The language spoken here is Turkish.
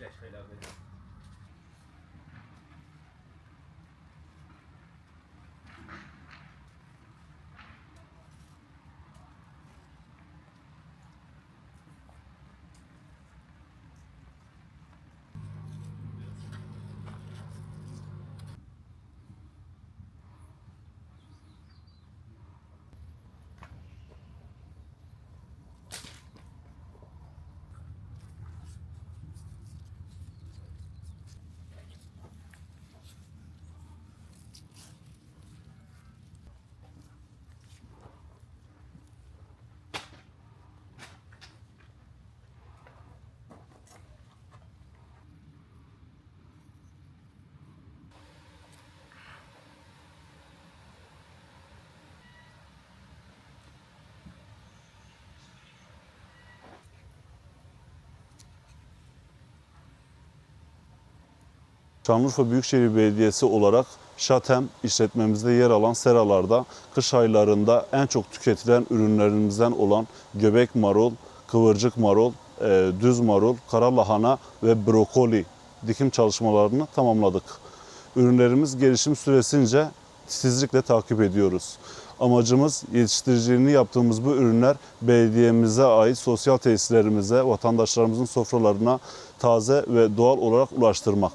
Beşiktaş Beyler dedi. Şanlıurfa Büyükşehir Belediyesi olarak Şatem işletmemizde yer alan seralarda kış aylarında en çok tüketilen ürünlerimizden olan göbek marul, kıvırcık marul, e, düz marul, kara lahana ve brokoli dikim çalışmalarını tamamladık. Ürünlerimiz gelişim süresince titizlikle takip ediyoruz. Amacımız yetiştiriciliğini yaptığımız bu ürünler belediyemize ait sosyal tesislerimize, vatandaşlarımızın sofralarına taze ve doğal olarak ulaştırmak.